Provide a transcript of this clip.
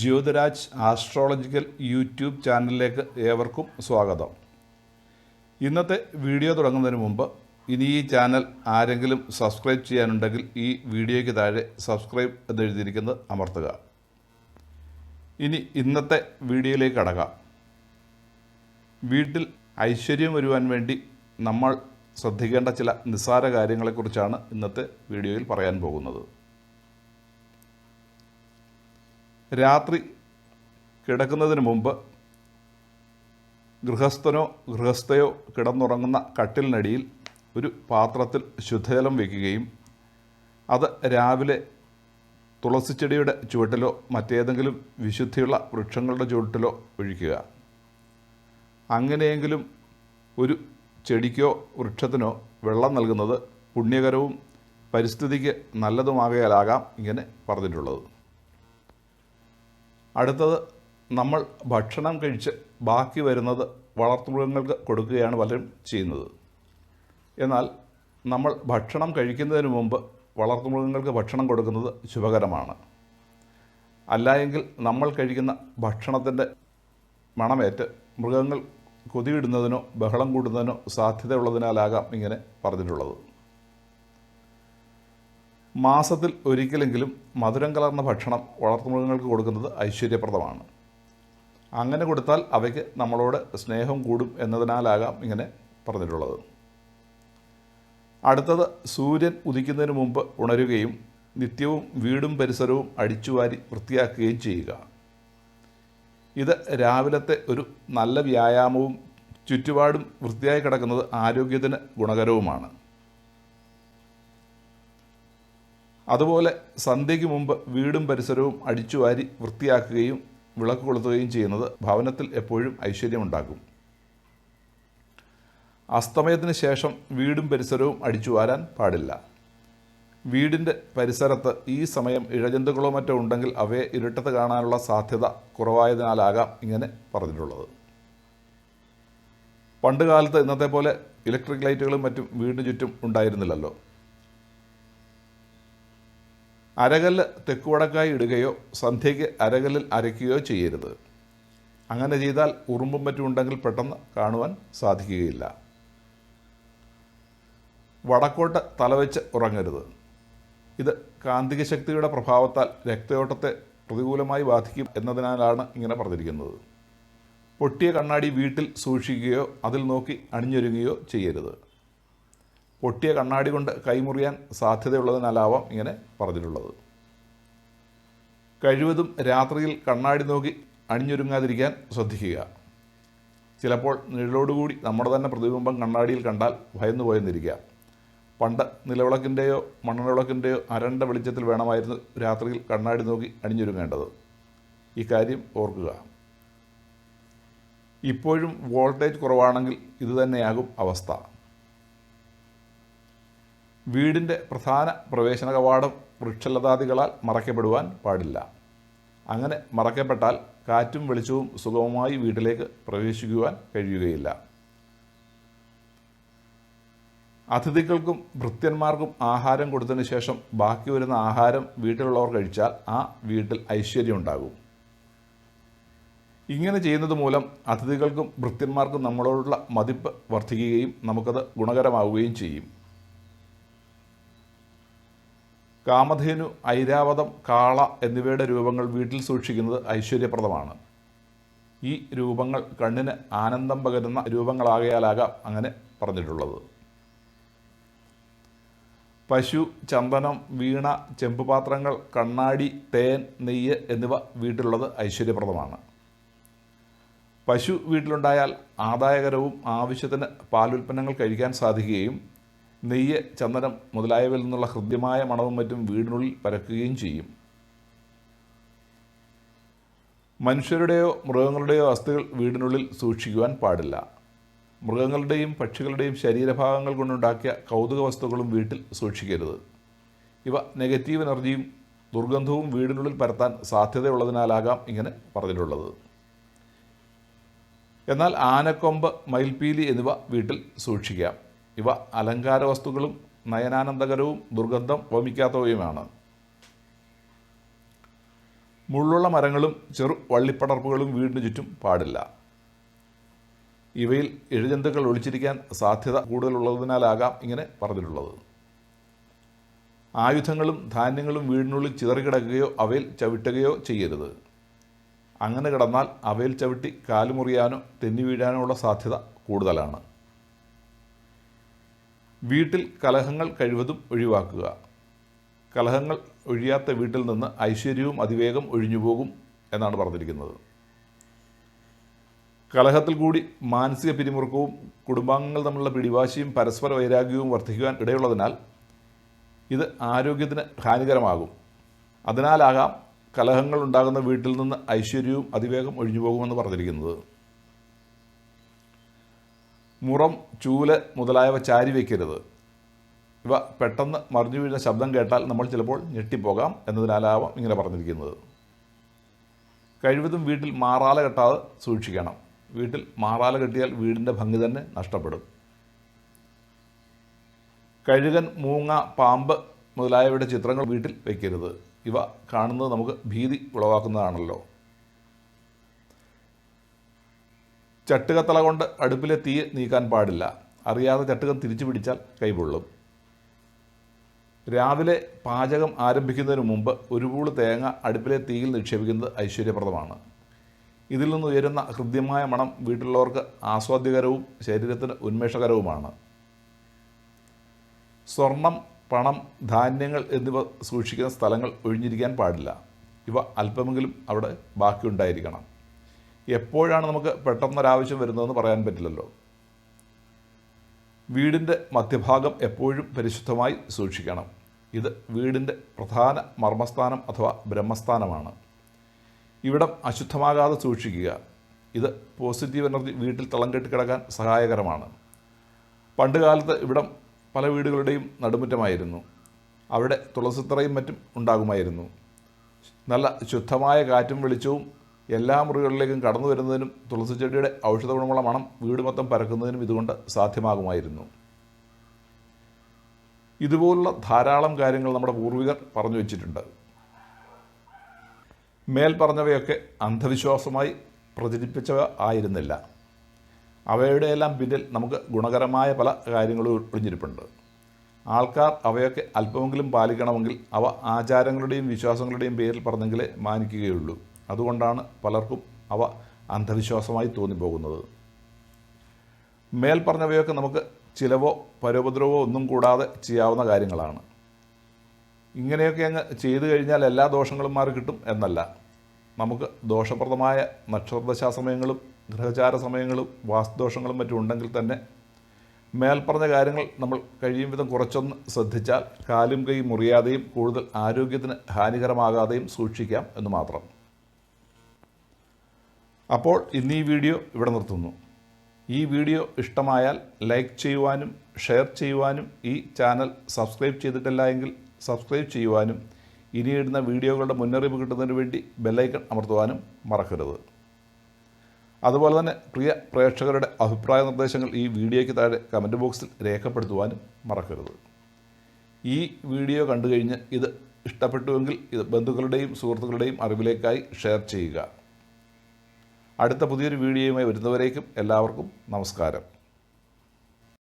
Jyothiraj astrological YouTube ചാനലിലേക്ക് ഏവർക്കും സ്വാഗതം. ഇന്നത്തെ വീഡിയോ തുടങ്ങുന്നതിന് മുമ്പ് ഇനി ഈ ചാനൽ ആരെങ്കിലും സബ്സ്ക്രൈബ് ചെയ്യാനുണ്ടെങ്കിൽ ഈ വീഡിയോയ്ക്ക് താഴെ സബ്സ്ക്രൈബ് എന്നെഴുതിയിരിക്കുന്നത് അമർത്തുക. ഇനി ഇന്നത്തെ വീഡിയോയിലേക്ക് അടങ്ങാം വീട്ടിൽ ഐശ്വര്യം വരുവാൻ വേണ്ടി നമ്മൾ ശ്രദ്ധിക്കേണ്ട ചില നിസ്സാര കാര്യങ്ങളെക്കുറിച്ചാണ് ഇന്നത്തെ വീഡിയോയിൽ പറയാൻ പോകുന്നത്. രാത്രി കിടക്കുന്നതിന് മുമ്പ് ഗൃഹസ്ഥനോ ഗൃഹസ്ഥയോ കിടന്നുറങ്ങുന്ന കട്ടിലിനടിയിൽ ഒരു പാത്രത്തിൽ ശുദ്ധജലം വയ്ക്കുകയും അത് രാവിലെ തുളസിച്ചെടിയുടെ ചുവട്ടിലോ മറ്റേതെങ്കിലും വിശുദ്ധിയുള്ള വൃക്ഷങ്ങളുടെ ചുവട്ടിലോ ഒഴിക്കുക. അങ്ങനെയെങ്കിലും ഒരു ചെടിക്കോ വൃക്ഷത്തിനോ വെള്ളം നൽകുന്നത് പുണ്യകരവും പരിസ്ഥിതിക്ക് നല്ലതുമാകയാലാകാം ഇങ്ങനെ പറഞ്ഞിട്ടുള്ളത്. അടുത്തത് നമ്മൾ ഭക്ഷണം കഴിച്ച് ബാക്കി വരുന്നത് വളർത്തുമൃഗങ്ങൾക്ക് കൊടുക്കുകയാണ് പലരും ചെയ്യുന്നത്. എന്നാൽ നമ്മൾ ഭക്ഷണം കഴിക്കുന്നതിന് മുമ്പ് വളർത്തുമൃഗങ്ങൾക്ക് ഭക്ഷണം കൊടുക്കുന്നത് ശുഭകരമാണ്. അല്ലായെങ്കിൽ നമ്മൾ കഴിക്കുന്ന ഭക്ഷണത്തിന്റെ മണമേറ്റ് മൃഗങ്ങൾ കൊതിയിടുന്നതിനോ ബഹളം കൂടുന്നതിനോ സാധ്യതയുള്ളതിനാലാകാം ഇങ്ങനെ പറഞ്ഞിട്ടുള്ളത്. മാസത്തിൽ ഒരിക്കലെങ്കിലും മധുരം കലർന്ന ഭക്ഷണം വളർത്തുമൃഗങ്ങൾക്ക് കൊടുക്കുന്നത് ഐശ്വര്യപ്രദമാണ്. അങ്ങനെ കൊടുത്താൽ അവയ്ക്ക് നമ്മളോട് സ്നേഹം കൂടും എന്നതിനാലാകാം ഇങ്ങനെ പറഞ്ഞിട്ടുള്ളത്. അടുത്തത് സൂര്യൻ ഉദിക്കുന്നതിന് മുമ്പ് ഉണരുകയും നിത്യവും വീടും പരിസരവും അടിച്ചുവാരി വൃത്തിയാക്കുകയും ചെയ്യുക. ഇത് രാവിലത്തെ ഒരു നല്ല വ്യായാമവും ചുറ്റുപാടും വൃത്തിയായി കിടക്കുന്നത് ആരോഗ്യത്തിന് ഗുണകരവുമാണ്. അതുപോലെ സന്ധ്യയ്ക്ക് മുമ്പ് വീടും പരിസരവും അടിച്ചുവാരി വൃത്തിയാക്കുകയും വിളക്ക് കൊളുത്തുകയും ചെയ്യുന്നത് ഭവനത്തിൽ എപ്പോഴും ഐശ്വര്യമുണ്ടാക്കും. അസ്തമയത്തിന് ശേഷം വീടും പരിസരവും അടിച്ചുവാരാൻ പാടില്ല. വീടിന്റെ പരിസരത്ത് ഈ സമയം ഇഴജന്തുക്കളോ മറ്റോ ഉണ്ടെങ്കിൽ അവയെ ഇരുട്ടത്ത് കാണാനുള്ള സാധ്യത കുറവായതിനാലാകാം ഇങ്ങനെ പറഞ്ഞിട്ടുള്ളത്. പണ്ടുകാലത്ത് ഇന്നത്തെ പോലെ ഇലക്ട്രിക് ലൈറ്റുകളും മറ്റും വീടിന് ചുറ്റും ഉണ്ടായിരുന്നില്ലല്ലോ. അരകല്ല് തെക്കുവടക്കായി ഇടുകയോ സന്ധ്യയ്ക്ക് അരകല്ലിൽ അരയ്ക്കുകയോ ചെയ്യരുത്. അങ്ങനെ ചെയ്താൽ ഉറുമ്പും മറ്റും ഉണ്ടെങ്കിൽ പെട്ടെന്ന് കാണുവാൻ സാധിക്കുകയില്ല. വടക്കോട്ട് തലവെച്ച് ഉറങ്ങരുത്. ഇത് കാന്തിക ശക്തിയുടെ പ്രഭാവത്താൽ രക്തയോട്ടത്തെ പ്രതികൂലമായി ബാധിക്കും എന്നതിനാലാണ് ഇങ്ങനെ പറഞ്ഞിരിക്കുന്നത്. പൊട്ടിയ കണ്ണാടി വീട്ടിൽ സൂക്ഷിക്കുകയോ അതിൽ നോക്കി അണിഞ്ഞൊരുങ്ങുകയോ ചെയ്യരുത്. പൊട്ടിയ കണ്ണാടി കൊണ്ട് കൈമുറിയാൻ സാധ്യതയുള്ളതിനാലാവാം ഇങ്ങനെ പറഞ്ഞിട്ടുള്ളത്. കഴിവതും രാത്രിയിൽ കണ്ണാടി നോക്കി അണിഞ്ഞൊരുങ്ങാതിരിക്കാൻ ശ്രദ്ധിക്കുക. ചിലപ്പോൾ നിഴലോടുകൂടി നമ്മുടെ തന്നെ പ്രതിബിംബം കണ്ണാടിയിൽ കണ്ടാൽ ഭയന്നു പോയെന്നിരിക്കുക. പണ്ട് നിലവിളക്കിന്റെയോ മണ്ണെണ്ണവിളക്കിന്റെയോ അരണ്ട വെളിച്ചത്തിൽ വേണമായിരുന്നു രാത്രിയിൽ കണ്ണാടി നോക്കി അണിഞ്ഞൊരുങ്ങേണ്ടത്. ഇക്കാര്യം ഓർക്കുക. ഇപ്പോഴും വോൾട്ടേജ് കുറവാണെങ്കിൽ ഇതുതന്നെയാകും അവസ്ഥ. വീടിന്റെ പ്രധാന പ്രവേശന കവാടം വൃക്ഷലതാദികളാൽ മറയ്ക്കപ്പെടുവാൻ പാടില്ല. അങ്ങനെ മറയ്ക്കപ്പെട്ടാൽ കാറ്റും വെളിച്ചവും സുഗമമായി വീട്ടിലേക്ക് പ്രവേശിക്കുവാൻ കഴിയുകയില്ല. അതിഥികൾക്കും ഭൃത്യന്മാർക്കും ആഹാരം കൊടുത്തതിന് ശേഷം ബാക്കി വരുന്ന ആഹാരം വീട്ടിലുള്ളവർ കഴിച്ചാൽ ആ വീട്ടിൽ ഐശ്വര്യം ഉണ്ടാകും. ഇങ്ങനെ ചെയ്യുന്നത് മൂലം അതിഥികൾക്കും ഭൃത്യന്മാർക്കും നമ്മളോടുള്ള മതിപ്പ് വർദ്ധിക്കുകയും നമുക്കത് ഗുണകരമാവുകയും ചെയ്യും. കാമധേനു ഐരാവതം കാള എന്നിവയുടെ രൂപങ്ങൾ വീട്ടിൽ സൂക്ഷിക്കുന്നത് ഐശ്വര്യപ്രദമാണ്. ഈ രൂപങ്ങൾ കണ്ണിന് ആനന്ദം പകരുന്ന രൂപങ്ങളാകയാലാകാം അങ്ങനെ പറഞ്ഞിട്ടുള്ളത്. പശു ചന്ദനം വീണ ചെമ്പുപാത്രങ്ങൾ കണ്ണാടി തേൻ നെയ്യ് എന്നിവ വീട്ടിലുള്ളത് ഐശ്വര്യപ്രദമാണ്. പശു വീട്ടിലുണ്ടായാൽ ആദായകരവും ആവശ്യത്തിന് പാലുൽപ്പന്നങ്ങൾ കഴിക്കാൻ സാധിക്കുകയും നെയ്യ് ചന്ദനം മുതലായവയിൽ നിന്നുള്ള ഹൃദ്യമായ മണവും മറ്റും വീടിനുള്ളിൽ പരക്കുകയും ചെയ്യും. മനുഷ്യരുടെയോ മൃഗങ്ങളുടെയോ അസ്ഥികൾ വീടിനുള്ളിൽ സൂക്ഷിക്കുവാൻ പാടില്ല. മൃഗങ്ങളുടെയും പക്ഷികളുടെയും ശരീരഭാഗങ്ങൾ കൊണ്ടുണ്ടാക്കിയ കൗതുക വസ്തുക്കളും വീട്ടിൽ സൂക്ഷിക്കരുത്. ഇവ നെഗറ്റീവ് എനർജിയും ദുർഗന്ധവും വീടിനുള്ളിൽ പരത്താൻ സാധ്യതയുള്ളതിനാലാകാം ഇങ്ങനെ പറഞ്ഞിട്ടുള്ളത്. എന്നാൽ ആനക്കൊമ്പ് മയിൽപീലി എന്നിവ വീട്ടിൽ സൂക്ഷിക്കാം. ഇവ അലങ്കാര വസ്തുക്കളും നയനാനന്ദകരവും ദുർഗന്ധം വമിക്കാത്തവയുമാണ്. മുള്ളുള്ള മരങ്ങളും ചെറു വള്ളിപ്പടർപ്പുകളും വീടിന് ചുറ്റും പാടില്ല. ഇവയിൽ എഴുജന്തുക്കൾ ഒളിച്ചിരിക്കാൻ സാധ്യത കൂടുതലുള്ളതിനാലാകാം ഇങ്ങനെ പറഞ്ഞിട്ടുള്ളത്. ആയുധങ്ങളും ധാന്യങ്ങളും വീടിനുള്ളിൽ ചിതറിക്കിടക്കുകയോ അവയിൽ ചവിട്ടുകയോ ചെയ്യരുത്. അങ്ങനെ കിടന്നാൽ അവയിൽ ചവിട്ടി കാലുമുറിയാനോ തെന്നി വീഴാനോ ഉള്ള സാധ്യത കൂടുതലാണ്. വീട്ടിൽ കലഹങ്ങൾ കഴിവതും ഒഴിവാക്കുക. കലഹങ്ങൾ ഒഴിയാത്ത വീട്ടിൽ നിന്ന് ഐശ്വര്യവും അതിവേഗം ഒഴിഞ്ഞുപോകും എന്നാണ് പറഞ്ഞിരിക്കുന്നത്. കലഹത്തിൽ കൂടി മാനസിക പിരിമുറുക്കവും കുടുംബാംഗങ്ങൾ തമ്മിലുള്ള പിടിവാശിയും പരസ്പര വൈരാഗ്യവും വർദ്ധിക്കുവാൻ ഇടയുള്ളതിനാൽ ഇത് ആരോഗ്യത്തിന് ഹാനികരമാകും. അതിനാലാകാം കലഹങ്ങൾ ഉണ്ടാകുന്ന വീട്ടിൽ നിന്ന് ഐശ്വര്യവും അതിവേഗം ഒഴിഞ്ഞു പോകുമെന്ന് പറഞ്ഞിരിക്കുന്നത്. മുറം ചൂൽ മുതലായവ ചാരി വയ്ക്കരുത് ഇവ പെട്ടെന്ന് മറിഞ്ഞു വീഴുന്ന ശബ്ദം കേട്ടാൽ നമ്മൾ ചിലപ്പോൾ ഞെട്ടിപ്പോകാം എന്നതിനാലാവാം ഇങ്ങനെ പറഞ്ഞിരിക്കുന്നത്. കഴിവതും വീട്ടിൽ മാറാല കെട്ടാതെ സൂക്ഷിക്കണം. വീട്ടിൽ മാറാല കെട്ടിയാൽ വീടിന്റെ ഭംഗി തന്നെ നഷ്ടപ്പെടും. കഴുകൻ മൂങ്ങ പാമ്പ് മുതലായവയുടെ ചിത്രങ്ങൾ വീട്ടിൽ വയ്ക്കരുത് ഇവ കാണുന്നത് നമുക്ക് ഭീതി ഉളവാക്കുന്നതാണല്ലോ. ചട്ടുകത്തള കൊണ്ട് അടുപ്പിലെ തീ നീക്കാൻ പാടില്ല. അറിയാതെ ചട്ടുകം തിരിച്ചു പിടിച്ചാൽ കൈപൊള്ളും രാവിലെ പാചകം ആരംഭിക്കുന്നതിന് മുമ്പ് ഒരു പൂൾ തേങ്ങ അടുപ്പിലെ തീയിൽ നിക്ഷേപിക്കുന്നത് ഐശ്വര്യപ്രദമാണ്. ഇതിൽ നിന്ന് ഉയരുന്ന ഹൃദ്യമായ മണം വീട്ടിലുള്ളവർക്ക് ആസ്വാദ്യകരവും ശരീരത്തിന് ഉന്മേഷകരവുമാണ്. സ്വർണം പണം ധാന്യങ്ങൾ എന്നിവ സൂക്ഷിക്കുന്ന സ്ഥലങ്ങൾ ഒഴിഞ്ഞിരിക്കാൻ പാടില്ല. ഇവ അല്പമെങ്കിലും അവിടെ ബാക്കിയുണ്ടായിരിക്കണം. എപ്പോഴാണ് നമുക്ക് പെട്ടെന്നൊരാവശ്യം വരുന്നതെന്ന് പറയാൻ പറ്റില്ലല്ലോ. വീടിന്റെ മധ്യഭാഗം എപ്പോഴും പരിശുദ്ധമായി സൂക്ഷിക്കണം. ഇത് വീടിന്റെ പ്രധാന മർമ്മസ്ഥാനം അഥവാ ബ്രഹ്മസ്ഥാനമാണ്. ഇവിടം അശുദ്ധമാകാതെ സൂക്ഷിക്കുക. ഇത് പോസിറ്റീവ് എനർജി വീട്ടിൽ തളം കെട്ടി കിടക്കാൻ സഹായകരമാണ്. പണ്ട് കാലത്ത് ഇവിടം പല വീടുകളുടെയും നടുമുറ്റമായിരുന്നു. അവിടെ തുളസിത്തറയും മറ്റും ഉണ്ടാകുമായിരുന്നു. നല്ല ശുദ്ധമായ കാറ്റും വെളിച്ചവും എല്ലാ മുറികളിലേക്കും കടന്നു വരുന്നതിനും തുളസി ചെടിയുടെ ഔഷധ ഗുണമുള്ള മണം വീട് മൊത്തം പരക്കുന്നതിനും ഇതുകൊണ്ട് സാധ്യമാകുമായിരുന്നു. ഇതുപോലുള്ള ധാരാളം കാര്യങ്ങൾ നമ്മുടെ പൂർവികർ പറഞ്ഞു വച്ചിട്ടുണ്ട്. മേൽ പറഞ്ഞവയൊക്കെ അന്ധവിശ്വാസമായി പ്രചരിപ്പിച്ചവ ആയിരുന്നില്ല. അവയുടെയെല്ലാം പിന്നിൽ നമുക്ക് ഗുണകരമായ പല കാര്യങ്ങളും ഒളിഞ്ഞിരിപ്പുണ്ട്. ആൾക്കാർ അവയൊക്കെ അല്പമെങ്കിലും പാലിക്കണമെങ്കിൽ അവ ആചാരങ്ങളുടെയും വിശ്വാസങ്ങളുടെയും പേരിൽ പറഞ്ഞെങ്കിലേ മാനിക്കുകയുള്ളൂ. അതുകൊണ്ടാണ് പലർക്കും അവ അന്ധവിശ്വാസമായി തോന്നിപ്പോകുന്നത്. മേൽ പറഞ്ഞവയൊക്കെ നമുക്ക് ചിലവോ പരോപദ്രവോ ഒന്നും കൂടാതെ ചെയ്യാവുന്ന കാര്യങ്ങളാണ്. ഇങ്ങനെയൊക്കെ അങ്ങ് ചെയ്തു കഴിഞ്ഞാൽ എല്ലാ ദോഷങ്ങളും മാറി കിട്ടും എന്നല്ല. നമുക്ക് ദോഷപ്രദമായ നക്ഷത്രദശാ സമയങ്ങളും ഗ്രഹചാര സമയങ്ങളും വാസ്തുദോഷങ്ങളും മറ്റും ഉണ്ടെങ്കിൽ തന്നെ മേൽപ്പറഞ്ഞ കാര്യങ്ങൾ നമ്മൾ കഴിയും വിധം കുറച്ചൊന്ന് ശ്രദ്ധിച്ചാൽ കാലും കൈ മുറിയാതെയും കൂടുതൽ ആരോഗ്യത്തിന് ഹാനികരമാകാതെയും സൂക്ഷിക്കാം എന്ന് മാത്രം. അപ്പോൾ ഇന്ന് ഈ വീഡിയോ ഇവിടെ നിർത്തുന്നു. ഈ വീഡിയോ ഇഷ്ടമായാൽ ലൈക്ക് ചെയ്യുവാനും ഷെയർ ചെയ്യുവാനും ഈ ചാനൽ സബ്സ്ക്രൈബ് ചെയ്തിട്ടില്ല എങ്കിൽ സബ്സ്ക്രൈബ് ചെയ്യുവാനും ഇനി ഇടുന്ന വീഡിയോകളുടെ മുന്നറിയിപ്പ് കിട്ടുന്നതിന് വേണ്ടി ബെല്ലൈക്കൺ അമർത്തുവാനും മറക്കരുത്. അതുപോലെ തന്നെ പ്രിയ പ്രേക്ഷകരുടെ അഭിപ്രായ നിർദ്ദേശങ്ങൾ ഈ വീഡിയോയ്ക്ക് താഴെ കമന്റ് ബോക്സിൽ രേഖപ്പെടുത്തുവാനും മറക്കരുത്. ഈ വീഡിയോ കണ്ടു കഴിഞ്ഞ് ഇത് ഇഷ്ടപ്പെട്ടുവെങ്കിൽ ഇത് ബന്ധുക്കളുടെയും സുഹൃത്തുക്കളുടെയും അറിവിലേക്കായി ഷെയർ ചെയ്യുക. അടുത്ത പുതിയൊരു വീഡിയോയുമായി വരുന്നവരേക്കും എല്ലാവർക്കും നമസ്കാരം.